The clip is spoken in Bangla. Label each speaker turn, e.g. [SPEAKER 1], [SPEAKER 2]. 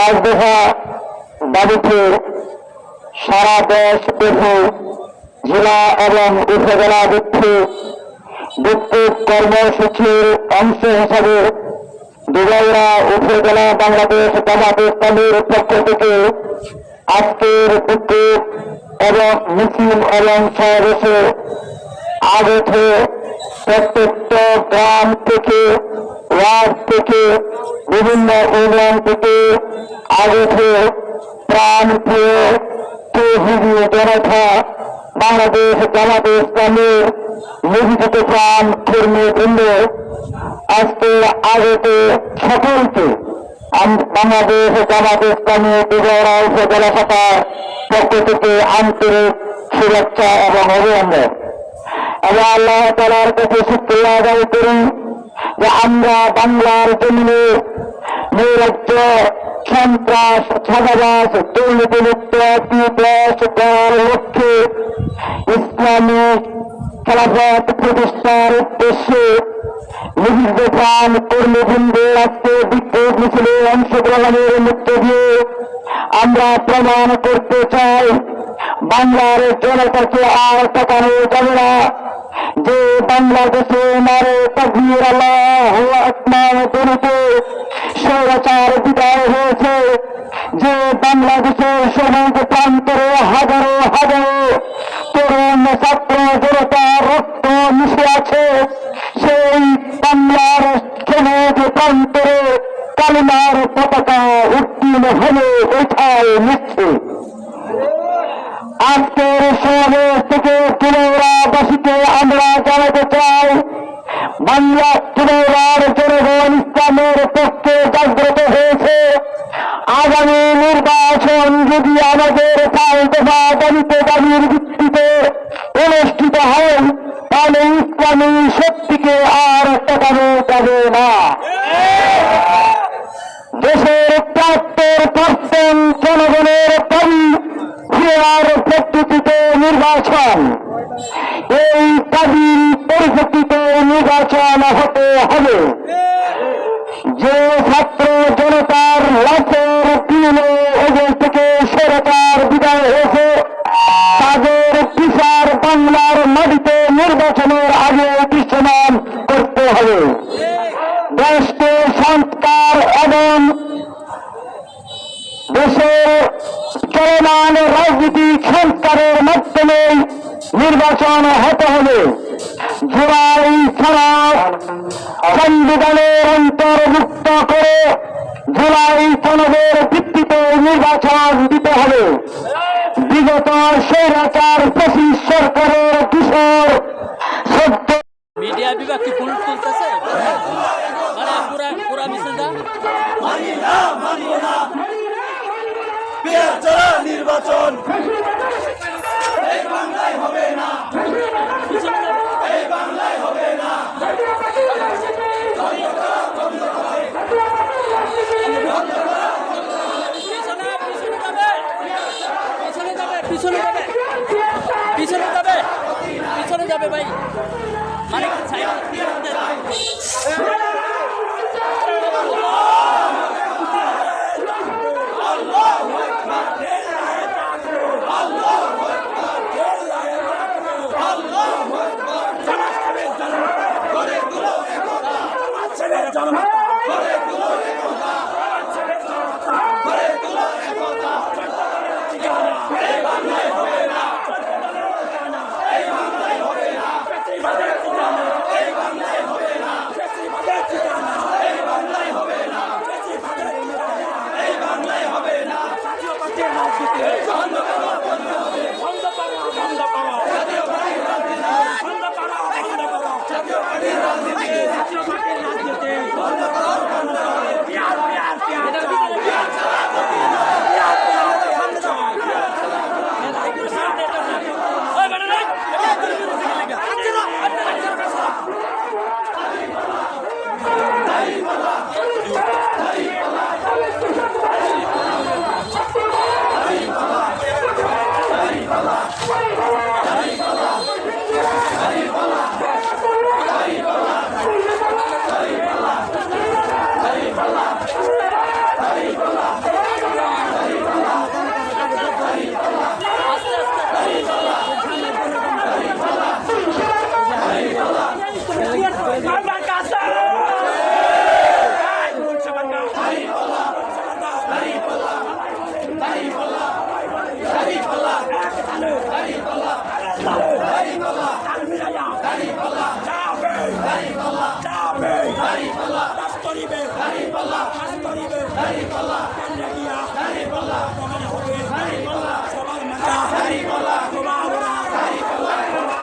[SPEAKER 1] এক দফা দাবিতে সারা দেশ দেখে, জেলা এবং উপজেলা ভিত্তিক ভিত্তিক কর্মসূচির অংশ হিসাবে দুবাইরা উপজেলা বাংলাদেশ জামাত ইসলামীর পক্ষ থেকে আজকের বিদ্যুৎ এবং মিছিল এবং সমাবেশে আগত প্রত্যেকটা গ্রাম থেকে ওয়ার্ড থেকে বিভিন্ন ইউনিয়ন থেকে আগত প্রাণ প্রিয় তৌহিদি জনতা, বাংলাদেশ জামাত ইসলামের নিবেদিত প্রাণ কর্মী বৃন্দ। আজকে আগত সকলকে বাংলাদেশ জামাত ইসলামী বিজয়রা উপজেলা শাখার পক্ষ থেকে আন্তরিক শুভেচ্ছা এবং অভিনন্দন। এবং আল্লাহ তালার কাছে শুক্রিয়া আদায় করি। যে আমরা বাংলার জমিনে নৈরাজ্য, সন্ত্রাস ছাদাবাস দুর্নীতিমুক্ত দেশ দেওয়ার লক্ষ্যে ইসলামিক খেলাফত প্রতিষ্ঠার উদ্দেশ্যে অংশগ্রহণের মধ্য দিয়ে আমরা প্রমাণ করতে চাই, বাংলার জনতাকে আর তাকানো যাবে না। যে বাংলাদেশে নারে তকবীর আল্লাহ আকবার বলিতে স্বৈরাচার বিদায় হয়েছে। যে বাংলাদেশের সমাজ প্রান্তরে হাজারো হাজারো তরুণ ছাত্র জনতা রক্ত মিশে আছে, সেই বাংলার সমাজ প্রান্তরে কালিমার পতাকা উত্তীর্ণ হলে কোথায়? নিচ্ছে আজকের সমাবেশ থেকে তুলৌরাবাসীকে আমরা জানাতে চাই, বাংলা তুলৌরার জনগণ ইসলামের পক্ষে জাগ্রত হয়েছে। আগামী নির্বাচন যদি আমাদের দফা দাবিতে দাবির ভিত্তিতে অনুষ্ঠিত হয়, তাহলে ইসলামী শক্তিকে আর টাকানো যাবে না। দেশের প্রাপ্তর পার্সেন জনগণের নির্বাচন। এই দাবির পরিপ্রেক্ষিতে নির্বাচন হতে হবে। যে ছাত্র জনতার লাশের দিনে এদের থেকে সরকার বিদায় হয়েছে, তাদের বিচার বাংলার মাটিতে নির্বাচনের আগে দৃশ্যমান করতে হবে। দেশকে সংস্কার এবং দেশের চলমান রাজনীতিক সংস্কারের মাধ্যমে নির্বাচন হতে হবে। জুলাই সনদ সংবিধানের অন্তর্ভুক্ত করে জুলাই সনদের ভিত্তিতে নির্বাচন দিতে হবে। বিগত স্বৈরাচার পঁচিশ সরকারের কিশোর সদ্য
[SPEAKER 2] মিডিয়া বিভাগ কি ফুল তুলতেছে? মানে পুরা পুরা মিছিলটা
[SPEAKER 3] পেঁয়াজ ছাড়া নির্বাচন।
[SPEAKER 2] পিছনে